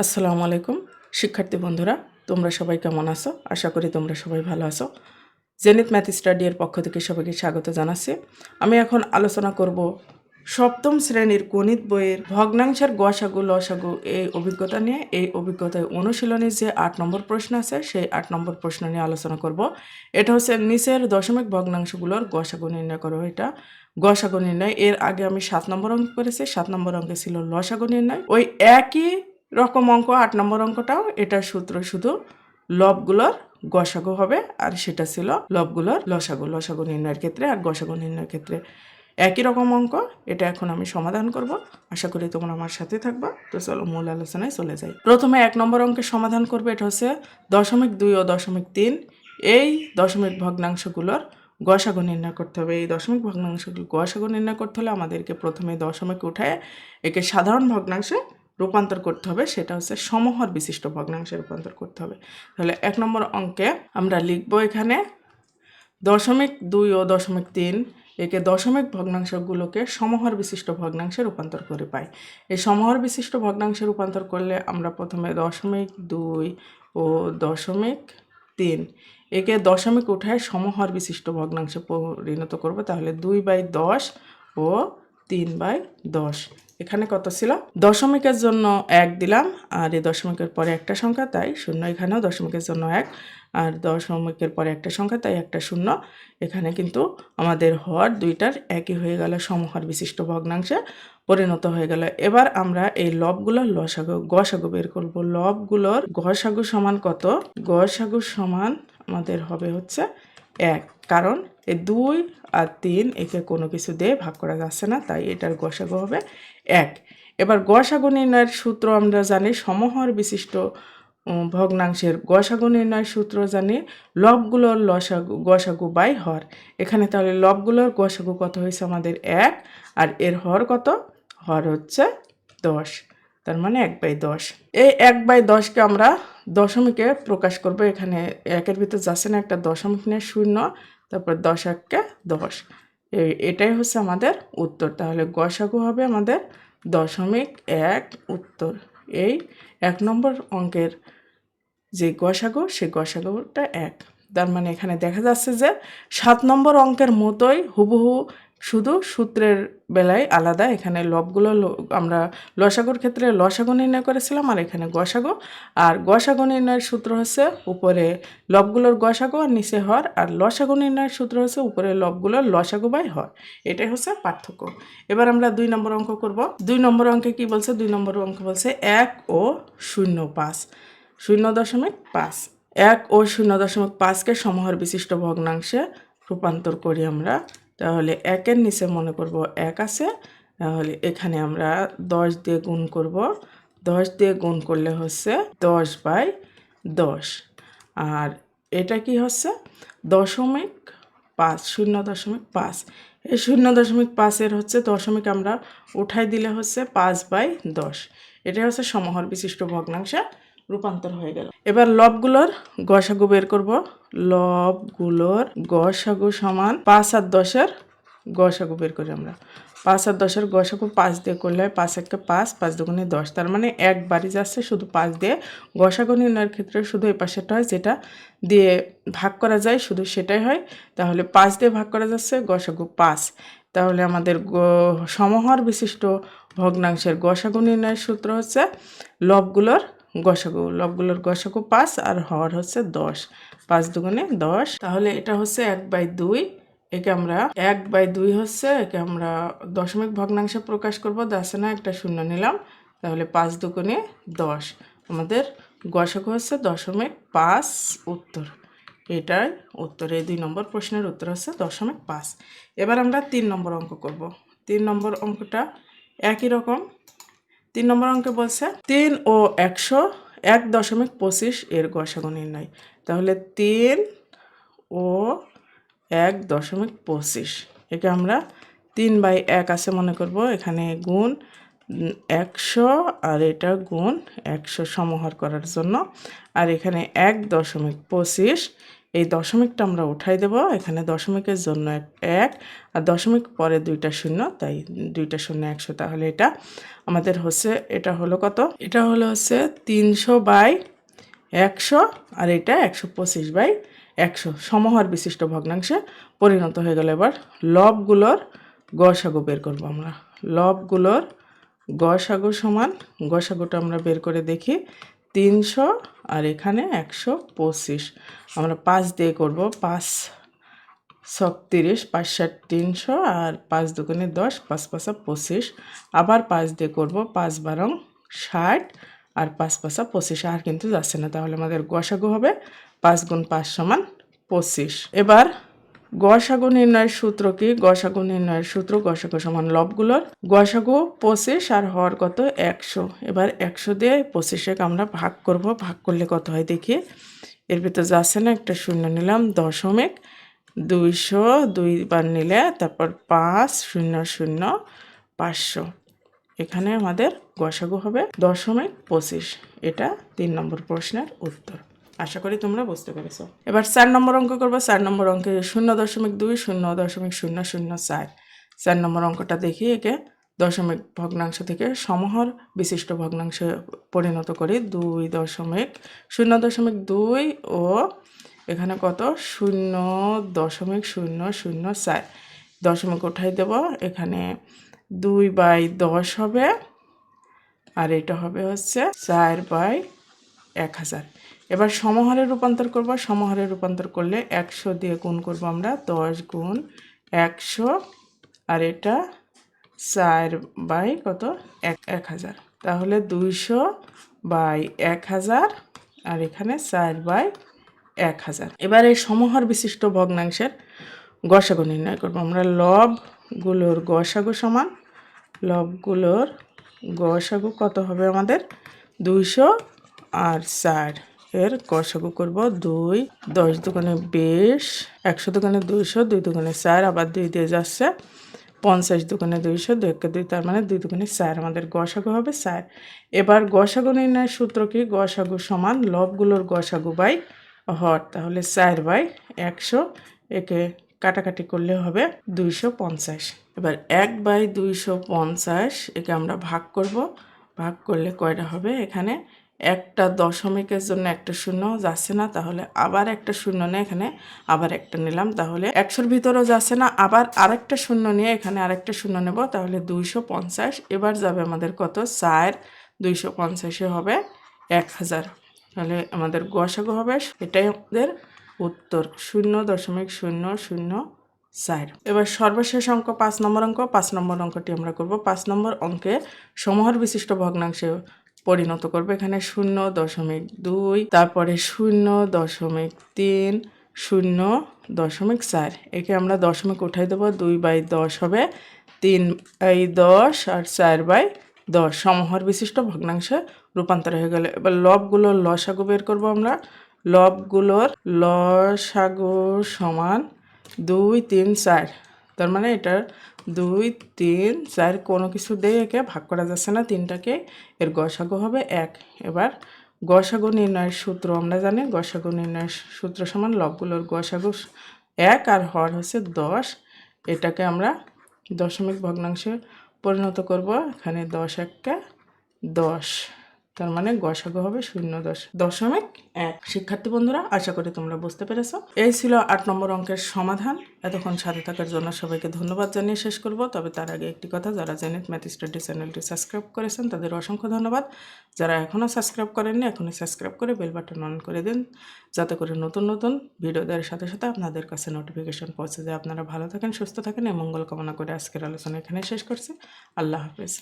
আসসালামু আলাইকুম, শিক্ষার্থী বন্ধুরা, তোমরা সবাই কেমন আছো? আশা করি তোমরা সবাই ভালো আছো। জেনিত ম্যাথ স্টাডি এর পক্ষ থেকে সবাইকে স্বাগত জানাচ্ছি। আমি এখন আলোচনা করব সপ্তম শ্রেণির গণিত বইয়ের ভগ্নাংশের গসাগু লসাগু এই অভিজ্ঞতা নিয়ে। এই অভিজ্ঞতায় অনুশীলনের যে আট নম্বর প্রশ্ন আছে, সেই আট নম্বর প্রশ্ন নিয়ে আলোচনা করব। এটা হচ্ছে নিচের দশমিক ভগ্নাংশগুলোর গসাগু নির্ণয় করো এটা। গসাগু নির্ণয়, এর আগে আমি সাত নম্বর অঙ্ক করেছি, সাত নম্বর অঙ্কে ছিল লসাগু নির্ণয়। ওই একই রকম অঙ্ক, আট নম্বর অঙ্কটাও এটার সূত্র শুধু লবগুলোর গসাগু হবে আর সেটা ছিল লবগুলোর লসাগু লসাগু নির্ণয়ের ক্ষেত্রে আর গসাগু নির্ণয়ের ক্ষেত্রে। একই রকম অঙ্ক, এটা এখন আমি সমাধান করব। আশা করি তোমরা আমার সাথে থাকবা। তো চলো মূল আলোচনায় চলে যাই। প্রথমে এক নম্বর অঙ্কের সমাধান করবে, এটা হচ্ছে দশমিক দুই ও দশমিক তিন। এই দশমিক ভগ্নাংশগুলোর গসাগু নির্ণয় করতে হবে। এই দশমিক ভগ্নাংশগুলো গসাগু নির্ণয় করতে হলে আমাদেরকে প্রথমে দশমিক উঠায় একে সাধারণ ভগ্নাংশে রূপান্তর করতে হবে, সেটা হচ্ছে সমহর বিশিষ্ট ভগ্নাংশে রূপান্তর করতে হবে। তাহলে এক নম্বর অঙ্কে আমরা লিখব এখানে দশমিক দুই ও দশমিক তিন একে দশমিক ভগ্নাংশগুলোকে সমহর বিশিষ্ট ভগ্নাংশে রূপান্তর করে পাই। এই সমহর বিশিষ্ট ভগ্নাংশে রূপান্তর করলে আমরা প্রথমে দশমিক দুই ও দশমিক তিন একে দশমিক উঠায় সমহর বিশিষ্ট ভগ্নাংশে পরিণত করব, তাহলে দুই বাই দশ ও তিন বাই দশ। এখানে কত ছিল? দশমিকের জন্য এক দিলাম, আর এই দশমিকের পরে একটা সংখ্যা, তাই শূন্য এখানেও দশমিকের জন্য এক, আর দশমিকের পরে একটা সংখ্যা, তাই একটা শূন্য। এখানে কিন্তু আমাদের হর দুইটার একই হয়ে গেল সমহর বিশিষ্ট ভগ্নাংশে পরিণত হয়ে গেল। এবার আমরা এই লবগুলোর লসাগু, গসাগু বের করব। লবগুলোর গসাগু সমান কত? গসাগু সমান আমাদের হবে হচ্ছে এক। কারণ এই দুই আর তিন একে কোনো কিছু দিয়ে ভাগ করা যাচ্ছে না, তাই এটার গসাগু হবে এক। এবার গসাগু নির্ণয়ের সূত্র আমরা জানি সমহর বিশিষ্ট ভগ্নাংশের গসাগু নির্ণয়ের সূত্র জানি লবগুলোর লসাগু, গসাগু বাই হর। এখানে তাহলে লবগুলোর গসাগু কত হয়েছে আমাদের এক আর এর হর কত? হর হচ্ছে দশ। তার মানে এক বাই দশ। এই এক বাই দশকে আমরা দশমিকে প্রকাশ করব। এখানে একের ভিতর যাচ্ছে না, একটা দশমিক নিয়ে শূন্য, তারপর দশ এককে দশ। এটাই হচ্ছে আমাদের উত্তর। তাহলে গসাগু হবে আমাদের দশমিক এক উত্তর। এই এক নম্বর অঙ্কের যে গসাগু, সেই গসাগুটা এক। তার মানে এখানে দেখা যাচ্ছে যে সাত নম্বর অঙ্কের মতোই হুবহু শুধু সূত্রের বেলায় আলাদা। এখানে লবগুলো আমরা লসাগুর ক্ষেত্রে লসাগু নির্ণয় করেছিলাম আর এখানে গসাগু। আর গসাগু নির্ণয়ের সূত্র হচ্ছে উপরে লবগুলোর গসাগু আর নিচে হর। আর লসাগু নির্ণয়ের সূত্র হচ্ছে উপরে লবগুলোর লসাগু বাই হর। এটাই হচ্ছে পার্থক্য। এবার আমরা দুই নম্বর অঙ্ক করব। দুই নম্বর অঙ্কে কি বলছে? দুই নম্বর অঙ্ক বলছে এক ও শূন্য পাঁচ। শূন্য দশমিক পাঁচ। এক ও শূন্য দশমিক পাঁচকে সমহর বিশিষ্ট ভগ্নাংশে রূপান্তর করি আমরা। তাহলে একের নিচে মনে করব এক আছে। তাহলে এখানে আমরা দশ দিয়ে গুণ করব। দশ দিয়ে গুণ করলে হচ্ছে দশ বাই দশ। আর এটা কি হচ্ছে? দশমিক পাঁচ, শূন্য দশমিক পাঁচ। এই শূন্য দশমিক পাঁচের হচ্ছে দশমিক আমরা উঠাই দিলে হচ্ছে পাঁচ বাই দশ। এটা হচ্ছে সমহর বিশিষ্ট ভগ্নাংশে রূপান্তর হয়ে গেল। এবার লবগুলোর গসাগু বের করব। লবগুলোর গসাগু সমান পাঁচ আর দশের গসাগু বের করি আমরা। পাঁচ আর দশের গসাগু পাঁচ দিয়ে করলে হয় পাঁচ একটা পাঁচ পাঁচ দুগুণে দশ। তার মানে এক বাড়ি যাচ্ছে শুধু পাঁচ দিয়ে। গসাগু নির্ণয়ের ক্ষেত্রে শুধু এই পাশেটা হয় যেটা দিয়ে ভাগ করা যায়, শুধু সেটাই হয়। তাহলে পাঁচ দিয়ে ভাগ করা যাচ্ছে, গসাগু পাঁচ। তাহলে আমাদের সমহর বিশিষ্ট ভগ্নাংশের গসাগু নির্ণয়ের সূত্র হচ্ছে লবগুলোর গসাগু লবগুলোর গসাগু পাঁচ আর হর হচ্ছে দশ। পাঁচ দুগুণে দশ। তাহলে এটা হচ্ছে এক বাই দুই, একে আমরা এক বাই দুই হচ্ছে একে আমরা দশমিক ভগ্নাংশে প্রকাশ করব দাসে না একটা শূন্য নিলাম। তাহলে পাঁচ দুগুণে দশ। আমাদের গসাগু হচ্ছে দশমিক পাঁচ উত্তর। এটাই উত্তর, এই দুই নম্বর প্রশ্নের উত্তর হচ্ছে দশমিক পাঁচ। এবার আমরা তিন নম্বর অঙ্ক করব। তিন নম্বর অঙ্কটা একই রকম তিন নম্বর অঙ্কে বলছে, তিন ও একশো এক দশমিক পঁচিশ এর গসাগু নির্ণয়। তাহলে তিন ও এক দশমিক পঁচিশ, একে আমরা তিন বাই এক আছে মনে করব, এখানে গুণ একশো আর এটা গুণ একশো সমহর করার জন্য। আর এখানে এক দশমিক পঁচিশ এই দশমিকটা আমরা উঠাই দেব। এখানে দশমিকের জন্য এক এক, আর দশমিক পরে দুইটা শূন্য, তাই দুইটা শূন্য একশো। তাহলে এটা আমাদের হচ্ছে, এটা হলো কত? এটা হলো হচ্ছে তিনশো বাই একশো, আর এটা একশো পঁচিশ বাই একশো। সমহার বিশিষ্ট ভগ্নাংশে পরিণত হয়ে গেল। এবার লবগুলোর গসাগু বের করব আমরা। লবগুলোর গসাগু সমান, গসাগুটা আমরা বের করে দেখি। তিনশো আর এখানে একশো পঁচিশ। আমরা পাঁচ দিয়ে করব, পাঁচ ছত্রিশ পাঁচ ষাট তিনশো আর পাঁচ দুগুণে দশ, পাঁচ পাঁচা পঁচিশ। আবার পাঁচ দিয়ে করব, পাঁচ বারং ষাট আর পাঁচ পাঁচা পঁচিশ। আর কিন্তু যাচ্ছে না, তাহলে আমাদের গসাগু হবে পাঁচ গুণ পাঁচ সমান পঁচিশ। এবার গসাগু নির্ণয়ের সূত্র কি? গসাগু নির্ণয়ের সূত্র গসাগু সমান লবগুলোর। গসাগু পঁচিশ আর হওয়ার কত? একশো। এবার একশো দিয়ে পঁচিশে আমরা ভাগ করব। ভাগ করলে কত হয় দেখি। এর ভিতর যাচ্ছে না, একটা শূন্য নিলাম, দশমিক। দুইশো দুইবার নিলে তারপর পাঁচ, শূন্য শূন্য, পাঁচশো। এখানে আমাদের গসাগু হবে দশমিক পঁচিশ। এটা তিন নম্বর প্রশ্নের উত্তর। আশা করি তোমরা বুঝতে পেরেছ। এবার চার নম্বর অঙ্ক করব। চার নম্বর অঙ্কে শূন্য দশমিক দুই, শূন্য দশমিক শূন্য শূন্য চার। চার নম্বর অঙ্কটা দেখি একে দশমিক ভগ্নাংশ থেকে সমহর বিশিষ্ট ভগ্নাংশে পরিণত করি। দুই দশমিক শূন্য দশমিক দুই ও এখানে কত? শূন্য দশমিক শূন্য শূন্য চার। দশমিক উঠাই দেব? এখানে দুই বাই দশ হবে। আর এটা হবে হচ্ছে চার বাই এক হাজার। এবার সমহারে রূপান্তর করব, সমহারে রূপান্তর করলে একশো দিয়ে গুণ করব আমরা, দশ গুণ একশো, আর এটা চার বাই কত? এক এক হাজার। তাহলে দুইশো বাই এক হাজার, আর এখানে চার বাই এক হাজার। এবার এই সমহার বিশিষ্ট ভগ্নাংশের গসাগু নির্ণয় করব আমরা। লবগুলোর গসাগু সমান, লবগুলোর গসাগু কত হবে আমাদের? দুইশো আর চার। এর গসাগু করব দুই, দশ দোকানে বিশ, একশো দোকানে দুইশো, দুই দোকানে চার, আবার দুই দিয়ে যাচ্ছে পঞ্চাশ দোকানে দুইশো, দুই একে দুই, তার মানে দুই দোকানে চার, আমাদের গসাগু হবে চার। এবার গসাগু নির্ণয়ের সূত্র কি? গসাগু সমান লবগুলোর গসাগু বাই হর, তাহলে চার বাই একশো, একে কাটাকাটি করলে হবে দুইশো পঞ্চাশ। এবার এক বাই দুইশো পঞ্চাশ একে আমরা ভাগ করব, ভাগ করলে কয়টা হবে? এখানে একটা দশমিকের জন্য একটা শূন্য যাচ্ছে না, তাহলে আবার একটা শূন্য নিয়ে এখানে আবার একটা নিলাম। তাহলে একশোর ভিতরেও যাচ্ছে না, আবার আরেকটা শূন্য নিয়ে এখানে আরেকটা শূন্য নেব, তাহলে দুইশো পঞ্চাশ। এবার যাবে আমাদের কত? চার। দুইশো পঞ্চাশে হবে এক হাজার। তাহলে আমাদের গসাগু হবে, এটাই আমাদের উত্তর। শূন্য দশমিক শূন্য শূন্য চার। এবার সর্বশেষ অঙ্ক, পাঁচ নম্বর অঙ্ক। পাঁচ নম্বর অঙ্কটি আমরা করব। পাঁচ নম্বর অঙ্কে সমহর বিশিষ্ট ভগ্নাংশে পরিণত করব। এখানে শূন্য দশমিক দুই, তারপরে শূন্য দশমিক তিন, শূন্য দশমিক চার। একে আমরা দশমিক উঠাই দেবো, দুই বাই দশ হবে তিন বাই দশ আর চার বাই দশ। সমহর বিশিষ্ট ভগ্নাংশে রূপান্তর হয়ে গেলে। এবার লবগুলোর লসাগু বের করব আমরা। লবগুলোর লসাগু সমান দুই, তিন, চার। তার মানে এটার দুই, তিন, চার কোনো কিছু দিয়ে একে ভাগ করা যাচ্ছে না। তিনটাকে এর গসাগু হবে এক। এবার গসাগু নির্ণয়ের সূত্র আমরা জানি। গসাগু নির্ণয়ের সূত্র সমান লবগুলোর গসাগু এক আর হর হচ্ছে দশ। এটাকে আমরা দশমিক ভগ্নাংশে পরিণত করব। এখানে দশ একটা দশ। তার মানে গসাগু হবে শূন্য দশ, দশমিক এক। শিক্ষার্থী বন্ধুরা, আশা করি তোমরা বুঝতে পেরেছ। এই ছিল আট নম্বর অঙ্কের সমাধান। এতক্ষণ সাথে থাকার জন্য সবাইকে ধন্যবাদ জানিয়ে শেষ করব। তবে তার আগে একটি কথা, যারা জেনেট ম্যাথ স্টাডি চ্যানেলটি সাবস্ক্রাইব করেছেন, তাদের অসংখ্য ধন্যবাদ। যারা এখনও সাবস্ক্রাইব করেননি, এখনই সাবস্ক্রাইব করে বেল বাটন অন করে দিন। যাতে করে নতুন নতুন ভিডিও দেওয়ার সাথে সাথে আপনাদের কাছে নোটিফিকেশন পৌঁছে যায়। আপনারা ভালো থাকেন, সুস্থ থাকেন, এই মঙ্গল কামনা করে আজকের আলোচনা এখানে শেষ করছি। আল্লাহ হাফেজ।